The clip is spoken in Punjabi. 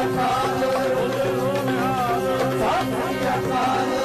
ਅਕਾਲ ਸਤਿ ਸ੍ਰੀ ਅਕਾਲ।